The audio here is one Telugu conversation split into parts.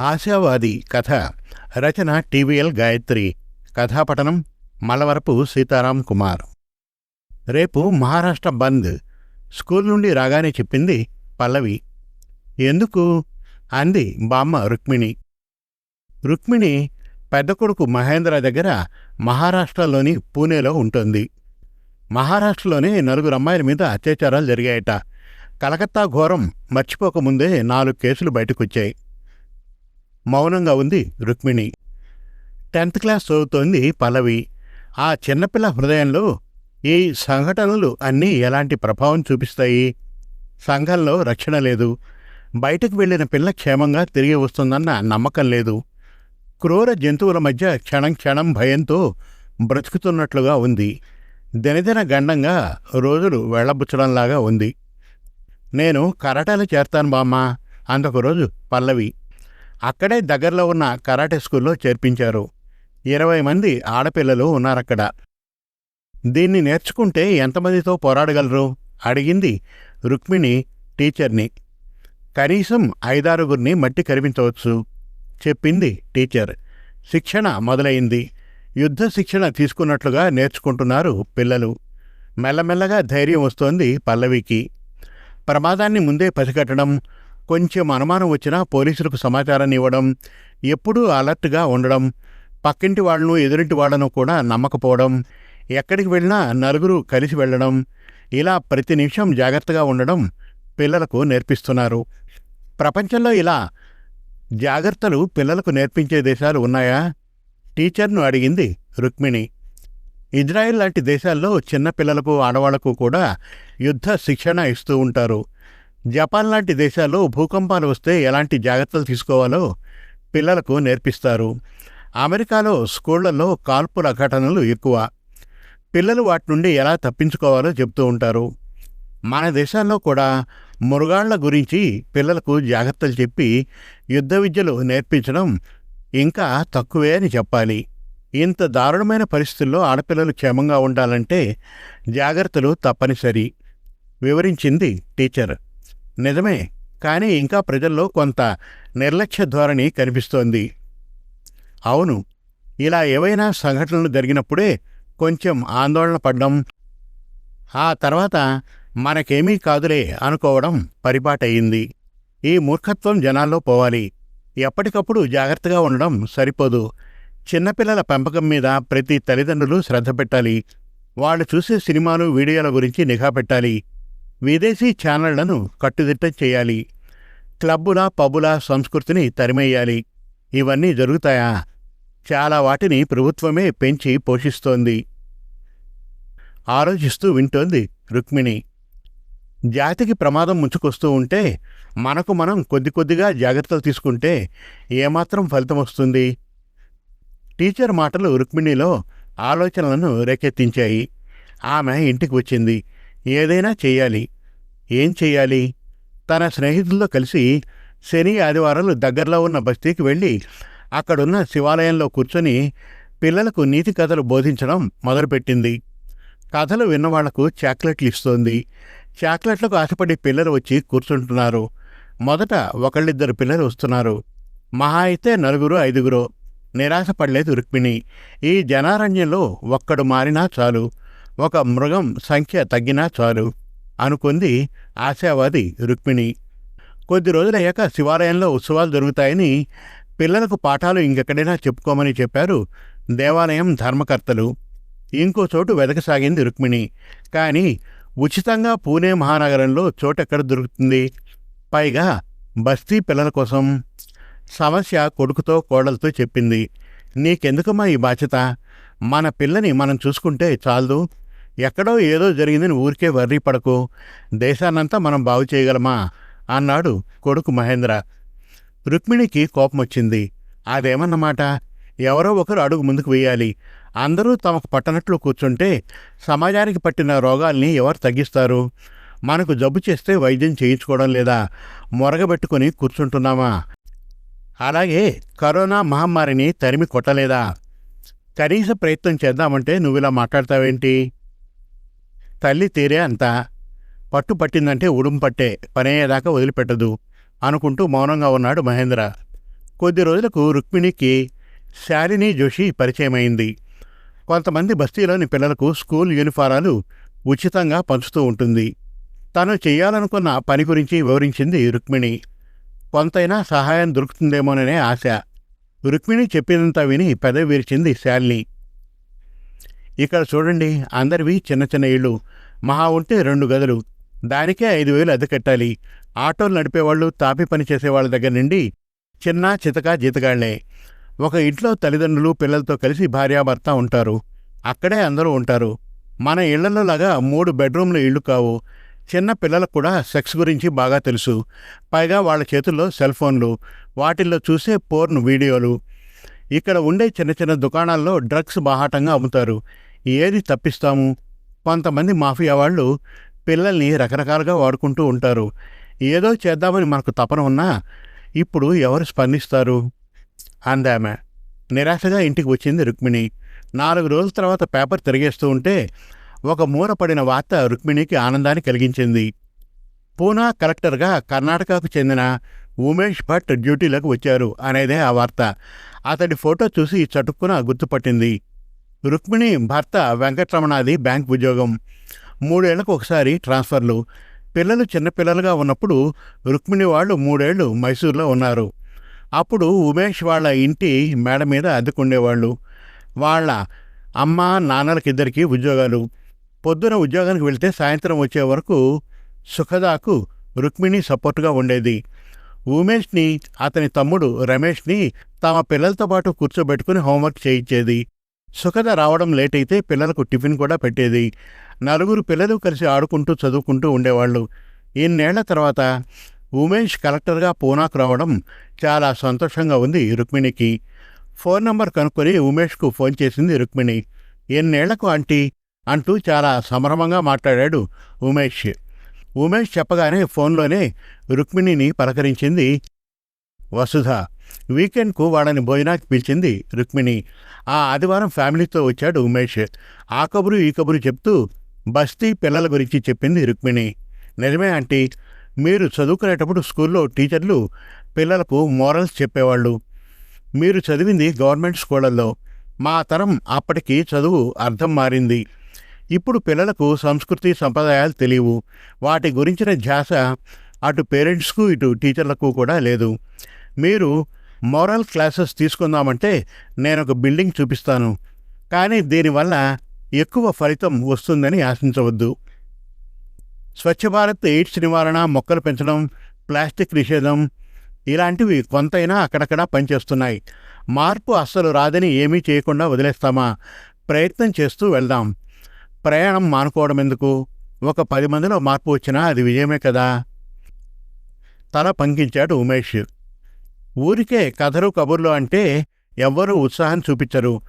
ఆశావాది కథ రచన టీవీఎల్ గాయత్రి కథాపఠనం మలవరపు సీతారాం కుమార్. రేపు మహారాష్ట్ర బంద్ స్కూల్ నుండి రాగానే చెప్పింది పల్లవి. ఎందుకు? అంది బామ్మ రుక్మిణి. రుక్మిణి పెద్ద కొడుకు మహేంద్ర దగ్గర మహారాష్ట్రలోని పూణేలో ఉంటుంది. మహారాష్ట్రలోనే నలుగురు అమ్మాయిల మీద అత్యాచారాలు జరిగాయట. కలకత్తా ఘోరం మర్చిపోకముందే నాలుగు కేసులు బయటకొచ్చాయి. మౌనంగా ఉంది రుక్మిణి. టెన్త్ క్లాస్ చదువుతోంది పల్లవి. ఆ చిన్నపిల్ల హృదయంలో ఈ సంఘటనలు అన్నీ ఎలాంటి ప్రభావం చూపిస్తాయి? సంఘంలో రక్షణ లేదు. బయటకు వెళ్ళిన పిల్ల క్షేమంగా తిరిగి వస్తుందన్న నమ్మకం లేదు. క్రూర జంతువుల మధ్య క్షణం క్షణం భయంతో బ్రతుకుతున్నట్లుగా ఉంది. దినదిన గండంగా రోజులు వెళ్ళబుచ్చడంలాగా ఉంది. నేను కరాటాలు చేస్తాను బామ్మ. అందొక రోజు పల్లవి. అక్కడే దగ్గరలో ఉన్న కరాటే స్కూల్లో చేర్పించారు. ఇరవై మంది ఆడపిల్లలు ఉన్నారక్కడ. దీన్ని నేర్చుకుంటే ఎంతమందితో పోరాడగలరు? అడిగింది రుక్మిణి టీచర్ని. కనీసం ఐదారుగురిని మట్టి కరిపించవచ్చు చెప్పింది టీచర్. శిక్షణ మొదలైంది. యుద్ధ శిక్షణ తీసుకున్నట్లుగా నేర్చుకుంటున్నారు పిల్లలు. మెల్లమెల్లగా ధైర్యం వస్తోంది పల్లవికి. ప్రమాదాన్ని ముందే పసిగట్టడం కొంచెం అనుమానం వచ్చినా పోలీసులకు సమాచారాన్ని ఇవ్వడం ఎప్పుడూ అలర్ట్గా ఉండడం పక్కింటి వాళ్ళను ఎదురింటి వాళ్ళను కూడా నమ్మకపోవడం ఎక్కడికి వెళ్ళినా నలుగురు కలిసి వెళ్ళడం ఇలా ప్రతి నిమిషం జాగ్రత్తగా ఉండడం పిల్లలకు నేర్పిస్తున్నారు. ప్రపంచంలో ఇలా జాగ్రత్తలు పిల్లలకు నేర్పించే దేశాలు ఉన్నాయా? టీచర్ను అడిగింది రుక్మిణి. ఇజ్రాయెల్ లాంటి దేశాల్లో చిన్న పిల్లలకు ఆడవాళ్ళకు కూడా యుద్ధ శిక్షణ ఇస్తూ ఉంటారు. జపాన్ లాంటి దేశాల్లో భూకంపాలు వస్తే ఎలాంటి జాగ్రత్తలు తీసుకోవాలో పిల్లలకు నేర్పిస్తారు. అమెరికాలో స్కూళ్ళలో కాల్పుల ఘటనలు ఎక్కువ. పిల్లలు వాటి నుండి ఎలా తప్పించుకోవాలో చెప్తూ ఉంటారు. మన దేశాల్లో కూడా మురుగాళ్ళ గురించి పిల్లలకు జాగ్రత్తలు చెప్పి యుద్ధ విద్యలు నేర్పించడం ఇంకా తక్కువే అని చెప్పాలి. ఇంత దారుణమైన పరిస్థితుల్లో ఆడపిల్లలు క్షేమంగా ఉండాలంటే జాగ్రత్తలు తప్పనిసరి. వివరించింది టీచర్. నిజమే కానీ ఇంకా ప్రజల్లో కొంత నిర్లక్ష్య ధోరణి కనిపిస్తోంది. అవును ఇలా ఏవైనా సంఘటనలు జరిగినప్పుడే కొంచెం ఆందోళన పడ్డం ఆ తర్వాత మనకేమీ కాదులే అనుకోవడం పరిపాటయింది. ఈ మూర్ఖత్వం జనాల్లో పోవాలి. ఎప్పటికప్పుడు జాగ్రత్తగా ఉండడం సరిపోదు. చిన్నపిల్లల పెంపకం మీద ప్రతి తల్లిదండ్రులు శ్రద్ధ పెట్టాలి. వాళ్ళు చూసే సినిమాలు వీడియోల గురించి నిఘా పెట్టాలి. విదేశీ ఛానళ్ళను కట్టుదిట్టం చేయాలి. క్లబ్బుల పబ్బుల సంస్కృతిని తరిమేయాలి. ఇవన్నీ జరుగుతాయా? చాలా వాటిని ప్రభుత్వమే పెంచి పోషిస్తోంది. ఆలోచిస్తూ వింటోంది రుక్మిణి. జాతికి ప్రమాదం ముంచుకొస్తూ ఉంటే మనకు మనం కొద్ది కొద్దిగా జాగ్రత్తలు తీసుకుంటే ఏమాత్రం ఫలితం వస్తుంది? టీచర్ మాటలు రుక్మిణిలో ఆలోచనలను రేకెత్తించాయి. ఆమె ఇంటికి వచ్చింది. ఏదైనా చేయాలి. ఏం చెయ్యాలి తన స్నేహితులతో కలిసి శని ఆదివారాలు దగ్గరలో ఉన్న బస్తీకి వెళ్ళి అక్కడున్న శివాలయంలో కూర్చొని పిల్లలకు నీతి కథలు బోధించడం మొదలుపెట్టింది. కథలు విన్నవాళ్ళకు చాక్లెట్లు ఇస్తోంది. చాక్లెట్లకు ఆశపడి పిల్లలు వచ్చి కూర్చుంటున్నారు. మొదట ఒకళ్ళిద్దరు పిల్లలు వస్తున్నారు. మహా అయితే నలుగురు ఐదుగురు. నిరాశపడలేదు రుక్మిణి. ఈ జనారణ్యంలో ఒక్కడు మారినా చాలు. ఒక మృగం సంఖ్య తగ్గినా చాలు అనుకుంది ఆశావాది రుక్మిణి. కొద్ది రోజులయ్యాక శివాలయంలో ఉత్సవాలు జరుగుతాయని పిల్లలకు పాఠాలు ఇంకెక్కడైనా చెప్పుకోమని చెప్పారు దేవాలయం ధర్మకర్తలు. ఇంకో చోటు వెదకసాగింది రుక్మిణి. కానీ ఉచితంగా పూణే మహానగరంలో చోటెక్కడ దొరుకుతుంది? పైగా బస్తీ పిల్లల కోసం సమస్య కొడుకుతో కోడలతో చెప్పింది. నీకెందుకమ్మా ఈ బాధ్యత? మన పిల్లని మనం చూసుకుంటే చాలదు. ఎక్కడో ఏదో జరిగిందని ఊరికే వర్రీ పడకు. దేశాన్నంతా మనం బాగు చేయగలమా? అన్నాడు కొడుకు మహేంద్ర. రుక్మిణికి కోపం వచ్చింది అదేమన్నమాట? ఎవరో ఒకరు అడుగు ముందుకు వేయాలి. అందరూ తమకు పట్టనట్లు కూర్చుంటే సమాజానికి పట్టిన రోగాల్ని ఎవరు తగ్గిస్తారు? మనకు జబ్బు చేస్తే వైద్యం చేయించుకోవడం లేదా మొరగబెట్టుకుని కూర్చుంటున్నామా? అలాగే కరోనా మహమ్మారిని తరిమి కొట్టలేదా? కనీస ప్రయత్నం చేద్దామంటే నువ్వు ఇలా మాట్లాడతావేంటి? తల్లి తీరే అంతా పట్టు పట్టిందంటే ఉడుం పట్టే పనయ్యేదాకా వదిలిపెట్టదు అనుకుంటూ మౌనంగా ఉన్నాడు మహేంద్ర. కొద్ది రోజులకు రుక్మిణికి శాలిని జోషి పరిచయమైంది. కొంతమంది బస్తీలోని పిల్లలకు స్కూల్ యూనిఫారాలు ఉచితంగా పంచుతూ ఉంటుంది. తను చేయాలనుకున్న పని గురించి వివరించింది రుక్మిణి. కొంతైనా సహాయం దొరుకుతుందేమోననే ఆశ. రుక్మిణి చెప్పినంత విని పెదవి విరిచింది శాలిని. ఇక్కడ చూడండి అందరివి చిన్న చిన్న ఇళ్ళు. మహా ఉంటే రెండు గదులు. దానికే ఐదు వేలు అద్దె కట్టాలి. ఆటోలు నడిపేవాళ్ళు తాపి పని చేసేవాళ్ళ దగ్గర నుండి చిన్న చితక జీతగాళ్ళే. ఒక ఇంట్లో తల్లిదండ్రులు పిల్లలతో కలిసి భార్యాభర్త ఉంటారు. అక్కడే అందరూ ఉంటారు. మన ఇళ్ళలో లాగా మూడు బెడ్రూమ్ల ఇళ్ళు కావు. చిన్న పిల్లలకు కూడా సెక్స్ గురించి బాగా తెలుసు. పైగా వాళ్ళ చేతుల్లో సెల్ ఫోన్లు. వాటిల్లో చూసే పోర్న్ వీడియోలు. ఇక్కడ ఉండే చిన్న చిన్న దుకాణాల్లో డ్రగ్స్ బాహాటంగా అమ్ముతారు. ఏది తప్పిస్తాము? కొంతమంది మాఫియా వాళ్ళు పిల్లల్ని రకరకాలుగా వాడుకుంటూ ఉంటారు. ఏదో చేద్దామని మనకు తపన ఉన్నా ఇప్పుడు ఎవరు స్పందిస్తారు? అందామె. నిరాశగా ఇంటికి వచ్చింది రుక్మిణి. నాలుగు రోజుల తర్వాత పేపర్ తిరిగేస్తూ ఉంటే ఒక మూరపడిన వార్త రుక్మిణికి ఆనందాన్ని కలిగించింది. పూనా కలెక్టర్గా కర్ణాటకకు చెందిన ఉమేష్ భట్ డ్యూటీలకు వచ్చారు అనేదే ఆ వార్త. అతడి ఫోటో చూసి చటుక్కున గుర్తుపట్టింది. రుక్మిణి భర్త వెంకటరమణాది బ్యాంక్ ఉద్యోగం. మూడేళ్ళకు ఒకసారి ట్రాన్స్ఫర్లు. పిల్లలు చిన్నపిల్లలుగా ఉన్నప్పుడు రుక్మిణి వాళ్ళు మూడేళ్ళు మైసూర్లో ఉన్నారు. అప్పుడు ఉమేష్ వాళ్ళ ఇంటి మేడ మీద అద్దెకుండేవాళ్ళు. వాళ్ళ అమ్మ నాన్నలకిద్దరికీ ఉద్యోగాలు. పొద్దున ఉద్యోగానికి వెళ్తే సాయంత్రం వచ్చే వరకు సుఖదాకు రుక్మిణి సపోర్టుగా ఉండేది. ఉమేష్ని అతని తమ్ముడు రమేష్ని తమ పిల్లలతో పాటు కూర్చోబెట్టుకుని హోంవర్క్ చేయించేది. సుఖద రావడం లేట్ అయితే పిల్లలకు టిఫిన్ కూడా పెట్టేది. నలుగురు పిల్లలు కలిసి ఆడుకుంటూ చదువుకుంటూ ఉండేవాళ్ళు. ఇన్నేళ్ళ తర్వాత ఉమేష్ కలెక్టర్గా పూనాకు రావడం చాలా సంతోషంగా ఉంది రుక్మిణికి. ఫోన్ నంబర్ కనుక్కొని ఉమేష్కు ఫోన్ చేసింది రుక్మిణి. ఎన్నేళ్ళకు ఆంటీ అంటూ చాలా సంభ్రమంగా మాట్లాడాడు ఉమేష్. ఉమేష్ చెప్పగానే ఫోన్లోనే రుక్మిణిని పలకరించింది వసుధ. వీకెండ్కు వాళ్ళని భోజనానికి పిలిచింది రుక్మిణి. ఆ ఆదివారం ఫ్యామిలీతో వచ్చాడు ఉమేష్. ఆ కబురు ఈ కబురు చెప్తూ బస్తీ పిల్లల గురించి చెప్పింది రుక్మిణి. నిజమే ఆంటీ మీరు చదువుకునేటప్పుడు స్కూల్లో టీచర్లు పిల్లలకు మోరల్స్ చెప్పేవాళ్ళు. మీరు చదివింది గవర్నమెంట్ స్కూళ్ళల్లో. మా తరం అప్పటికి చదువు అర్థం మారింది. ఇప్పుడు పిల్లలకు సంస్కృతి సంప్రదాయాలు తెలియవు. వాటి గురించిన ధ్యాస అటు పేరెంట్స్కు ఇటు టీచర్లకు కూడా లేదు. మీరు మోరల్ క్లాసెస్ తీసుకుందామంటే నేను ఒక బిల్డింగ్ చూపిస్తాను. కానీ దీనివల్ల ఎక్కువ ఫలితం వస్తుందని ఆశించవద్దు. స్వచ్ఛ భారత్ ఎయిడ్స్ నివారణ మొక్కలు పెంచడం ప్లాస్టిక్ నిషేధం ఇలాంటివి కొంతైనా అక్కడక్కడ పనిచేస్తున్నాయి. మార్పు అస్సలు రాదని ఏమీ చేయకుండా వదిలేస్తామా? ప్రయత్నం చేస్తూ వెళ్దాం. ప్రయాణం మానుకోవడం ఎందుకు? ఒక పది మందిలో మార్పు వచ్చినా అది విజయమే కదా? తల పంకించాడు ఉమేష్. ఊరికే కథలు కబుర్లు అంటే ఎవ్వరూ ఉత్సాహం చూపించరు.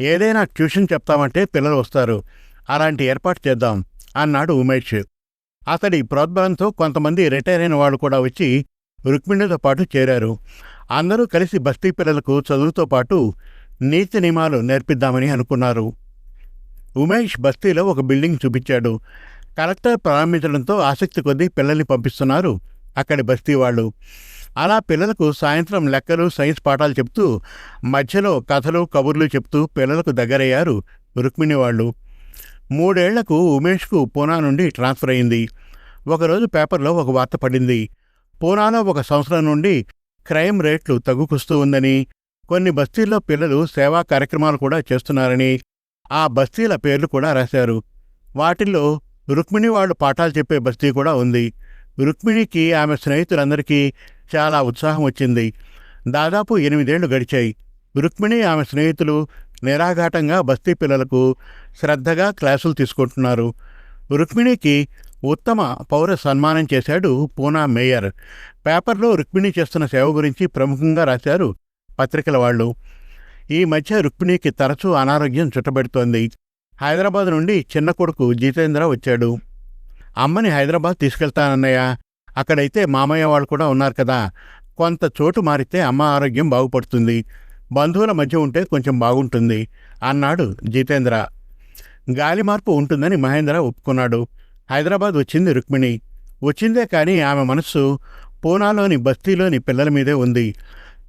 ఏదైనా ట్యూషన్ చెప్తామంటే పిల్లలు వస్తారు. అలాంటి ఏర్పాటు చేద్దాం అన్నాడు ఉమేష్. అతడి ప్రోద్బలంతో కొంతమంది రిటైర్ అయిన వాళ్ళు కూడా వచ్చి రుక్మిణితో పాటు చేరారు. అందరూ కలిసి బస్తీ పిల్లలకు చదువుతో పాటు నీతి నియమాలు నేర్పిద్దామని అనుకున్నారు. ఉమేష్ బస్తీలో ఒక బిల్డింగ్ చూపించాడు. కలెక్టర్ ప్రారంభించడంతో ఆసక్తి కొద్దీ పిల్లల్ని పంపిస్తున్నారు అక్కడి బస్తీ వాళ్ళు. అలా పిల్లలకు సాయంత్రం లెక్కలు సైన్స్ పాఠాలు చెప్తూ మధ్యలో కథలు కబుర్లు చెప్తూ పిల్లలకు దగ్గరయ్యారు రుక్మిణి వాళ్ళు. మూడేళ్ళకు ఉమేష్కు పూనా నుండి ట్రాన్స్ఫర్ అయింది. ఒకరోజు పేపర్లో ఒక వార్త పడింది. పూనాలో ఒక సంవత్సరం నుండి క్రైమ్ రేట్లు తగ్గుకొస్తూ ఉందని కొన్ని బస్తీల్లో పిల్లలు సేవా కార్యక్రమాలు కూడా చేస్తున్నారని ఆ బస్తీల పేర్లు కూడా రాశారు. వాటిల్లో రుక్మిణి వాళ్ళు పాఠాలు చెప్పే బస్తీ కూడా ఉంది. రుక్మిణికి ఆమె స్నేహితులందరికీ చాలా ఉత్సాహం వచ్చింది. దాదాపు ఎనిమిదేళ్ళు గడిచాయి. రుక్మిణి ఆమె స్నేహితులు నిరాఘాటంగా బస్తీ పిల్లలకు శ్రద్ధగా క్లాసులు తీసుకుంటున్నారు. రుక్మిణికి ఉత్తమ పౌర సన్మానం చేశాడు పూనా మేయర్. పేపర్లో రుక్మిణి చేస్తున్న సేవ గురించి ప్రముఖంగా రాశారు పత్రికల వాళ్ళు. ఈ మధ్య రుక్మిణికి తరచూ అనారోగ్యం చుట్టబెడుతోంది. హైదరాబాద్ నుండి చిన్న కొడుకు జితేంద్ర వచ్చాడు. అమ్మని హైదరాబాద్ తీసుకెళ్తానన్నయ్య. అక్కడైతే మామయ్య వాళ్ళు కూడా ఉన్నారు కదా. కొంత చోటు మారితే అమ్మ ఆరోగ్యం బాగుపడుతుంది. బంధువుల మధ్య ఉంటే కొంచెం బాగుంటుంది అన్నాడు జితేంద్ర. గాలి మార్పు ఉంటుందని మహేంద్ర ఒప్పుకున్నాడు. హైదరాబాద్ వచ్చింది రుక్మిణి. వచ్చిందే కానీ ఆమె మనస్సు పూనాలోని బస్తీలోని పిల్లల మీదే ఉంది.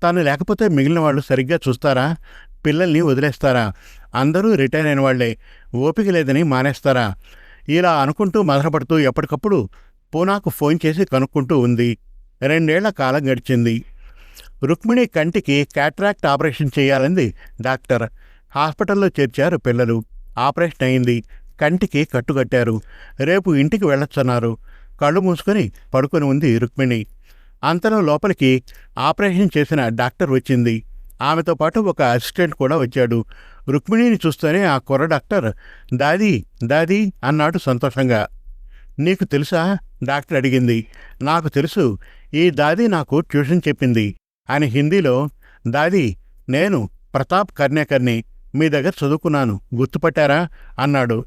తాను లేకపోతే మిగిలిన వాళ్ళు సరిగ్గా చూస్తారా? పిల్లల్ని వదిలేస్తారా? అందరూ రిటైర్ అయిన వాళ్ళే ఓపిక లేదని మానేస్తారా? ఇలా అనుకుంటూ మదనపడుతూ ఎప్పటికప్పుడు పూనాకు ఫోన్ చేసి కనుక్కుంటూ ఉంది. రెండేళ్ళ కాలం గడిచింది. రుక్మిణి కంటికి క్యాట్రాక్ట్ ఆపరేషన్ చేయాలంది డాక్టర్. హాస్పిటల్లో చేర్చారు పిల్లలు. ఆపరేషన్ అయింది. కంటికి కట్టుకట్టారు. రేపు ఇంటికి వెళ్ళొచ్చన్నారు. కళ్ళు మూసుకొని పడుకొని ఉంది రుక్మిణి. అంతలో లోపలికి ఆపరేషన్ చేసిన డాక్టర్ వచ్చింది. ఆమెతో పాటు ఒక అసిస్టెంట్ కూడా వచ్చాడు. రుక్మిణిని చూస్తూనే ఆ కుర్ర డాక్టర్ దాది దాది అన్నాడు సంతోషంగా. నీకు తెలుసా? డాక్టర్ అడిగింది. నాకు తెలుసు. ఈ దాది నాకు ట్యూషన్ చెప్పింది అని హిందీలో దాది నేను ప్రతాప్ కర్ణేకర్ని మీ దగ్గర చదువుకున్నాను. గుర్తుపట్టారా? అన్నాడు.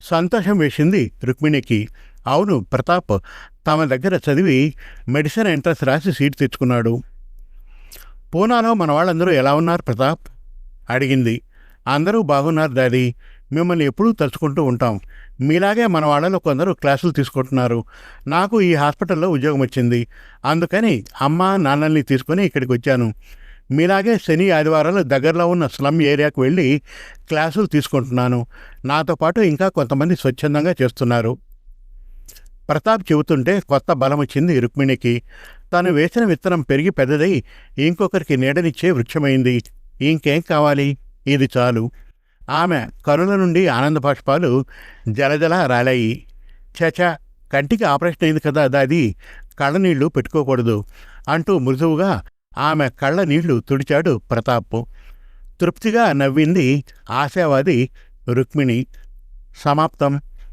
సంతోషం వేసింది రుక్మిణికి. అవును ప్రతాప్. తమ దగ్గర చదివి మెడిసిన్ ఎంట్రన్స్ రాసి సీట్ తెచ్చుకున్నాడు. పూనాలో మన వాళ్ళందరూ ఎలా ఉన్నారు ప్రతాప్? అడిగింది. అందరూ బాగున్నారు డాడీ. మిమ్మల్ని ఎప్పుడూ తలుచుకుంటూ ఉంటాం. మీలాగే మన వాళ్ళలో కొందరు క్లాసులు తీసుకుంటున్నారు. నాకు ఈ హాస్పిటల్లో ఉద్యోగం వచ్చింది. అందుకని అమ్మ నాన్నల్ని తీసుకొని ఇక్కడికి వచ్చాను. మీలాగే శని ఆదివారాలు దగ్గరలో ఉన్న స్లమ్ ఏరియాకు వెళ్ళి క్లాసులు తీసుకుంటున్నాను. నాతో పాటు ఇంకా కొంతమంది స్వచ్ఛందంగా చేస్తున్నారు. ప్రతాప్ చెబుతుంటే కొత్త బలమొచ్చింది రుక్మిణికి. తను వేసిన విత్తనం పెరిగి పెద్దదై ఇంకొకరికి నీడనిచ్చే వృక్షమైంది. ఇంకేం కావాలి? ఇది చాలు. ఆమె కనుల నుండి ఆనంద బాష్పాలు జలజల రాలాయి. చచ కంటికి ఆపరేషన్ అయింది కదా దాది. కళ్ళనీళ్ళు పెట్టుకోకూడదు అంటూ మృదువుగా ఆమె కళ్ళ నీళ్ళు తుడిచాడు ప్రతాప్. తృప్తిగా నవ్వింది ఆశావాది రుక్మిణి. సమాప్తం.